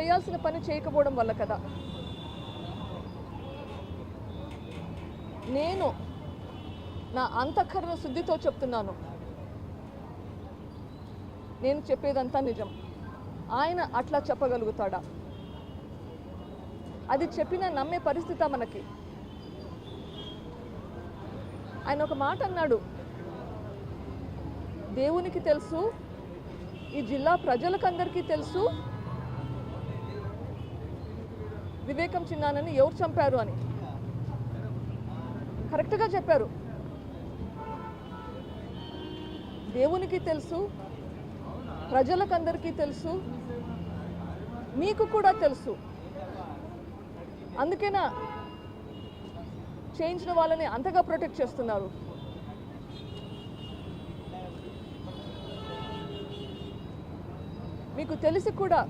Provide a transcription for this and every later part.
చేయాల్సిన పని చేయకపోవడం వల్ల కదా. నేను నా అంతఃకరణ శుద్ధితో చెప్తున్నాను. నేను చెప్పేదంతా నిజం. ఆయన అట్లా చెప్పగలుగుతాడా? అది చెప్పినా నమ్మే పరిస్థితి మనకి. ఆయన ఒక మాట అన్నాడు. దేవునికి తెలుసు ఈ జిల్లా ప్రజలకందరికీ తెలుసు వివేకం చిన్నానని ఎవరు చంపారు అని? కరెక్ట్గా చెప్పారు. దేవునికి తెలుసు ప్రజలకందరికీ తెలుసు మీకు కూడా తెలుసు. అందుకేనా చేయించిన వాళ్ళని అంతగా ప్రొటెక్ట్ చేస్తున్నారు? మీకు తెలిసి కూడా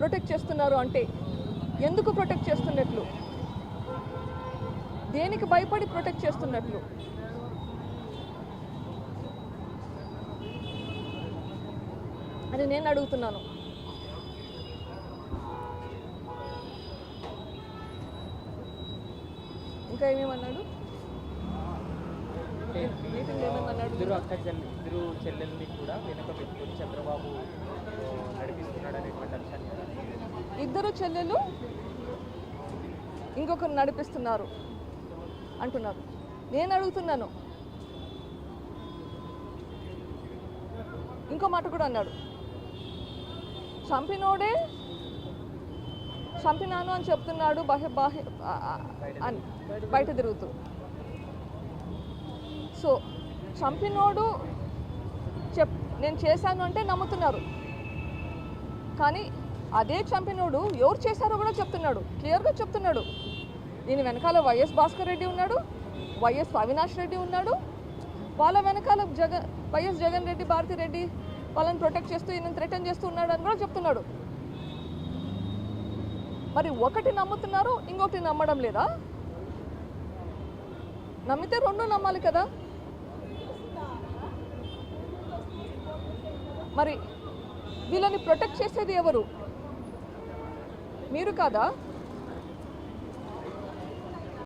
ప్రొటెక్ట్ చేస్తున్నారు అంటే ఎందుకు ప్రొటెక్ట్ చేస్తున్నట్లు? దేనికి భయపడి ప్రొటెక్ట్ చేస్తున్నట్లు? అని నేను అడుగుతున్నాను. ఇంకా ఏమేమన్నాడు? ఇద్దరు అక్క చెల్లి చెల్లెల్ని కూడా వెనుక పెట్టుకుని చంద్రబాబు నడిపిస్తున్నాడు అనేటువంటి అంశాన్ని ఇద్దరు చెల్లెలు ఇంకొకరు నడిపిస్తున్నారు అంటున్నారు. నేను అడుగుతున్నాను. ఇంకో మాట కూడా అన్నాడు. చంపినోడే చంపినాను అని చెప్తున్నాడు బాహ్య బాహ్య అని బయట తిరుగుతూ. సో చంపినోడు చెప్ నేను చేశాను అంటే నమ్ముతున్నారు. కానీ అదే చంపినోడు ఎవరు చేశారో కూడా చెప్తున్నాడు. క్లియర్గా చెప్తున్నాడు. దీని వెనకాల వైఎస్ భాస్కర్ రెడ్డి ఉన్నాడు. వైఎస్ అవినాష్ రెడ్డి ఉన్నాడు. వాళ్ళ వెనకాల జగన్ వైఎస్ జగన్ రెడ్డి భారతి రెడ్డి వాళ్ళని ప్రొటెక్ట్ చేస్తూ ఈయన థ్రెటన్ చేస్తూ ఉన్నాడు అని కూడా చెప్తున్నాడు. మరి ఒకటి నమ్ముతున్నారు ఇంకొకటి నమ్మడం లేదా? నమ్మితే రెండు నమ్మాలి కదా? మరి వీళ్ళని ప్రొటెక్ట్ చేసేది ఎవరు? మీరు కాదా?